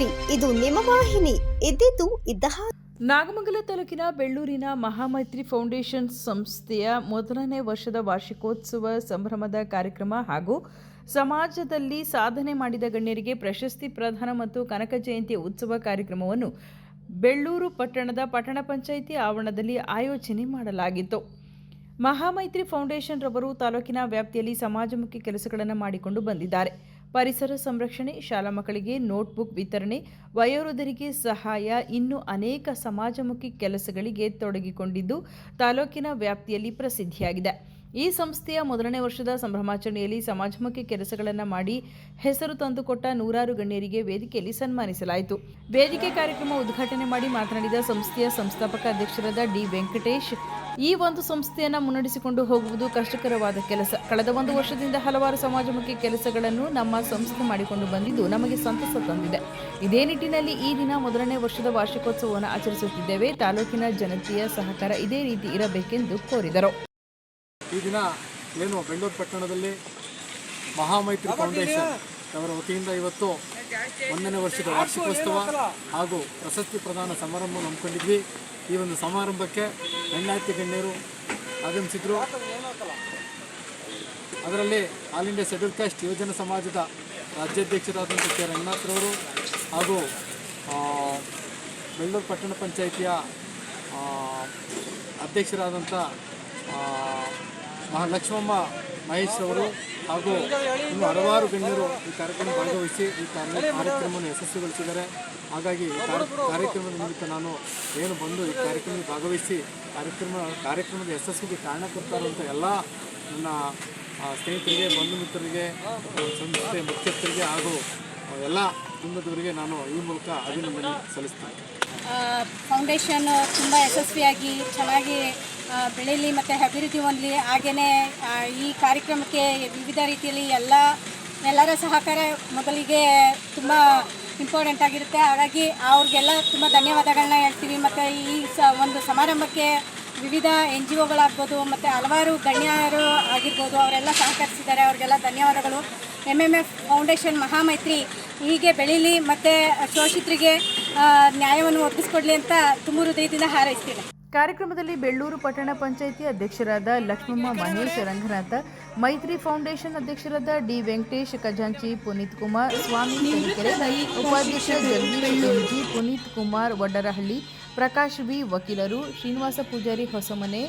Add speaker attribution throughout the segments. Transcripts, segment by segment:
Speaker 1: ಹಿಮವಾಹಿನಿ ಇದ್ದಿದ್ದು ಇದ್ದ
Speaker 2: ನಾಗಮಂಗಲ ತಾಲೂಕಿನ ಬೆಳ್ಳೂರಿನ ಮಹಾಮೈತ್ರಿ ಫೌಂಡೇಶನ್ ಸಂಸ್ಥೆಯ ಮೊದಲನೇ ವರ್ಷದ ವಾರ್ಷಿಕೋತ್ಸವ ಸಂಭ್ರಮದ ಕಾರ್ಯಕ್ರಮ ಹಾಗೂ ಸಮಾಜದಲ್ಲಿ ಸಾಧನೆ ಮಾಡಿದ ಗಣ್ಯರಿಗೆ ಪ್ರಶಸ್ತಿ ಪ್ರದಾನ ಮತ್ತು ಕನಕ ಜಯಂತಿ ಉತ್ಸವ ಕಾರ್ಯಕ್ರಮವನ್ನು ಬೆಳ್ಳೂರು ಪಟ್ಟಣದ ಪಟ್ಟಣ ಪಂಚಾಯಿತಿ ಆವರಣದಲ್ಲಿ ಆಯೋಜನೆ ಮಾಡಲಾಗಿತ್ತು. ಮಹಾಮೈತ್ರಿ ಫೌಂಡೇಶನ್ ರವರು ತಾಲೂಕಿನ ವ್ಯಾಪ್ತಿಯಲ್ಲಿ ಸಮಾಜಮುಖಿ ಕೆಲಸಗಳನ್ನು ಮಾಡಿಕೊಂಡು ಬಂದಿದ್ದಾರೆ. ಪರಿಸರ ಸಂರಕ್ಷಣೆ, ಶಾಲಾ ಮಕ್ಕಳಿಗೆ ನೋಟ್ಬುಕ್ ವಿತರಣೆ, ವಯೋವೃದ್ಧರಿಗೆ ಸಹಾಯ, ಇನ್ನು ಅನೇಕ ಸಮಾಜಮುಖಿ ಕೆಲಸಗಳಿಗೆ ತೊಡಗಿಕೊಂಡಿದ್ದು ತಾಲೂಕಿನ ವ್ಯಾಪ್ತಿಯಲ್ಲಿ ಪ್ರಸಿದ್ಧಿಯಾಗಿದೆ. ಈ ಸಂಸ್ಥೆಯ ಮೊದಲನೇ ವರ್ಷದ ಸಂಭ್ರಮಾಚರಣೆಯಲ್ಲಿ ಸಮಾಜಮುಖಿ ಕೆಲಸಗಳನ್ನು ಮಾಡಿ ಹೆಸರು ತಂದುಕೊಟ್ಟ ನೂರಾರು ಗಣ್ಯರಿಗೆ ವೇದಿಕೆಯಲ್ಲಿ ಸನ್ಮಾನಿಸಲಾಯಿತು. ವೇದಿಕೆ ಕಾರ್ಯಕ್ರಮ ಉದ್ಘಾಟನೆ ಮಾಡಿ ಮಾತನಾಡಿದ ಸಂಸ್ಥೆಯ ಸಂಸ್ಥಾಪಕ ಅಧ್ಯಕ್ಷರಾದ ಡಿ ವೆಂಕಟೇಶ್, ಈ ಒಂದು ಸಂಸ್ಥೆಯನ್ನು ಮುನ್ನಡೆಸಿಕೊಂಡು ಹೋಗುವುದು ಕಷ್ಟಕರವಾದ ಕೆಲಸ. ಕಳೆದ ಒಂದು ವರ್ಷದಿಂದ ಹಲವಾರು ಸಮಾಜಮುಖಿ ಕೆಲಸಗಳನ್ನು ನಮ್ಮ ಸಂಸ್ಥೆ ಮಾಡಿಕೊಂಡು ಬಂದಿದ್ದು ನಮಗೆ ಸಂತಸ ತಂದಿದೆ. ಇದೇ ನಿಟ್ಟಿನಲ್ಲಿ ಈ ದಿನ ಮೊದಲನೇ ವರ್ಷದ ವಾರ್ಷಿಕೋತ್ಸವವನ್ನು ಆಚರಿಸುತ್ತಿದ್ದೇವೆ. ತಾಲೂಕಿನ ಜನತೆಯ ಸಹಕಾರ ಇದೇ ರೀತಿ ಇರಬೇಕೆಂದು ಕೋರಿದರು.
Speaker 3: ಈ ದಿನ ಏನು ಬೆಂಗಳೂರು ಪಟ್ಟಣದಲ್ಲಿ ಮಹಾಮೈತ್ರಿ ಫೌಂಡೇಶನ್ ಅವರ ವತಿಯಿಂದ ಇವತ್ತು ಒಂದನೇ ವರ್ಷದ ವಾರ್ಷಿಕೋತ್ಸವ ಹಾಗೂ ಪ್ರಶಸ್ತಿ ಪ್ರದಾನ ಸಮಾರಂಭ ಹಮ್ಮಿಕೊಂಡಿದ್ವಿ. ಈ ಒಂದು ಸಮಾರಂಭಕ್ಕೆ ಗಣ್ಯಾತಿ ಗಣ್ಯರು ಆಗಮಿಸಿದ್ರು. ಅದರಲ್ಲಿ ಆಲ್ ಇಂಡಿಯಾ ಶೆಡ್ಯೂಲ್ ಕಾಸ್ಟ್ ಯುವಜನ ಸಮಾಜದ ರಾಜ್ಯಾಧ್ಯಕ್ಷರಾದಂಥ ಕೆ. ರಂಗನಾಥ್ರವರು ಹಾಗೂ ಬೆಂಗಳೂರು ಪಟ್ಟಣ ಪಂಚಾಯಿತಿಯ ಅಧ್ಯಕ್ಷರಾದಂಥ ಆ, ಮಹಾ ಲಕ್ಷ್ಮಮ್ಮ ಮಹೇಶ್ ಅವರು ಹಾಗೂ ಇನ್ನು ಹಲವಾರು ಗಣ್ಯರು ಈ ಕಾರ್ಯಕ್ರಮ ಭಾಗವಹಿಸಿ ಈ ಕಾರ್ಯ ಕಾರ್ಯಕ್ರಮವನ್ನು ಯಶಸ್ವಿಗೊಳಿಸಿದ್ದಾರೆ. ಹಾಗಾಗಿ ಕಾರ್ಯಕ್ರಮದ ನಿಮಿತ್ತ ನಾನು ಏನು ಬಂದು ಈ ಕಾರ್ಯಕ್ರಮದಲ್ಲಿ ಭಾಗವಹಿಸಿ ಕಾರ್ಯಕ್ರಮ ಕಾರ್ಯಕ್ರಮದ ಯಶಸ್ವಿಗೆ ಕಾರಣಕರ್ತಾರಂಥ ಎಲ್ಲ ನನ್ನ ಸ್ನೇಹಿತರಿಗೆ ಬಂಧು ಮಿತ್ರರಿಗೆ ಸಂಸ್ಥೆ ಮುಖ್ಯಸ್ಥರಿಗೆ ಹಾಗೂ ಎಲ್ಲ ಕುಟುಂಬದವರಿಗೆ ನಾನು ಈ ಮೂಲಕ ಅಭಿನಂದನೆ ಸಲ್ಲಿಸ್ತೇನೆ.
Speaker 4: ಫೌಂಡೇಶನ್ ತುಂಬ ಯಶಸ್ವಿಯಾಗಿ ಚೆನ್ನಾಗಿ ಬೆಳೀಲಿ ಮತ್ತು ಅಭಿವೃದ್ಧಿ ಹೊಂದಲಿ. ಹಾಗೆಯೇ ಈ ಕಾರ್ಯಕ್ರಮಕ್ಕೆ ವಿವಿಧ ರೀತಿಯಲ್ಲಿ ಎಲ್ಲ, ಎಲ್ಲರ ಸಹಕಾರ ಮೊದಲಿಗೆ ತುಂಬ ಇಂಪಾರ್ಟೆಂಟ್ ಆಗಿರುತ್ತೆ. ಹಾಗಾಗಿ ಅವ್ರಿಗೆಲ್ಲ ತುಂಬ ಧನ್ಯವಾದಗಳನ್ನ ಹೇಳ್ತೀವಿ. ಮತ್ತು ಈ ಸ, ಒಂದು ಸಮಾರಂಭಕ್ಕೆ ವಿವಿಧ ಎನ್ ಜಿ ಒಗಳಾಗ್ಬೋದು, ಮತ್ತು ಹಲವಾರು ಗಣ್ಯರು ಆಗಿರ್ಬೋದು, ಅವರೆಲ್ಲ ಸಹಕರಿಸಿದ್ದಾರೆ. ಅವ್ರಿಗೆಲ್ಲ ಧನ್ಯವಾದಗಳು. M M F foundation Mahamaitri ಹೀಗೆ ಬೆಳೀಲಿ, ಮತ್ತು ಶೋಷಿತರಿಗೆ ನ್ಯಾಯವನ್ನು ಒದಗಿಸ್ಕೊಡ್ಲಿ ಅಂತ ತುಂಬ ಹೃದಯದಿಂದ ಹಾರೈಸ್ತೀನಿ
Speaker 2: ಕಾರ್ಯಕ್ರಮದಲ್ಲಿ ಬೆಳ್ಳೂರು ಪಟ್ಟಣ ಪಂಚಾಯಿತಿ ಅಧ್ಯಕ್ಷರಾದ ಲಕ್ಷ್ಮಮ್ಮ ಮಹೇಶ್, ರಂಗನಾಥ, ಮೈತ್ರಿ ಫೌಂಡೇಶನ್ ಅಧ್ಯಕ್ಷರಾದ ಡಿ ವೆಂಕಟೇಶ್, ಖಜಾಂಚಿ ಪುನೀತ್ ಕುಮಾರ್, ಸ್ವಾಮಿ ತರೀಕೆರೆ, ಉಪಾಧ್ಯಕ್ಷ ಜಗದೀಶ್ ಪುನೀತ್ ಕುಮಾರ್ ವಡ್ಡರಹಳ್ಳಿ, ಪ್ರಕಾಶ್ ವಿ ವಕೀಲರು, ಶ್ರೀನಿವಾಸ ಪೂಜಾರಿ ಹೊಸಮನೆ,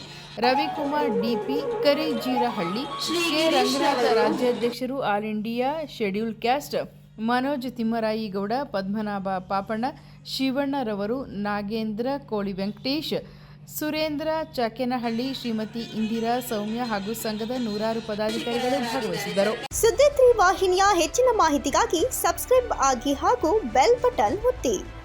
Speaker 2: ರವಿಕುಮಾರ್ ಡಿಪಿ ಕರಿಜೀರಹಳ್ಳಿ ಕೆ ರಂಗನಾಥ ರಾಜ್ಯಾಧ್ಯಕ್ಷರು all India, schedule caste, Manoj Thimmarayigowda, Padmanabha Papanna, ಶಿವಣ್ಣರವರು, Nagendra Koli Venkatesh Surendra ಚಕೆನಹಳ್ಳಿ Shrimati Indira ಸೌಮ್ಯ ಹಾಗೂ ಸಂಘದ ನೂರಾರು ಪದಾಧಿಕಾರಿಗಳು ಭಾಗವಹಿಸಿದ್ದರು.
Speaker 1: ಸುದ್ದಿ ವಾಹಿನಿಯ ಹೆಚ್ಚಿನ ಮಾಹಿತಿಗಾಗಿ ಸಬ್ಸ್ಕ್ರೈಬ್ ಆಗಿ ಹಾಗೂ ಬೆಲ್ ಬಟನ್ ಒತ್ತಿ.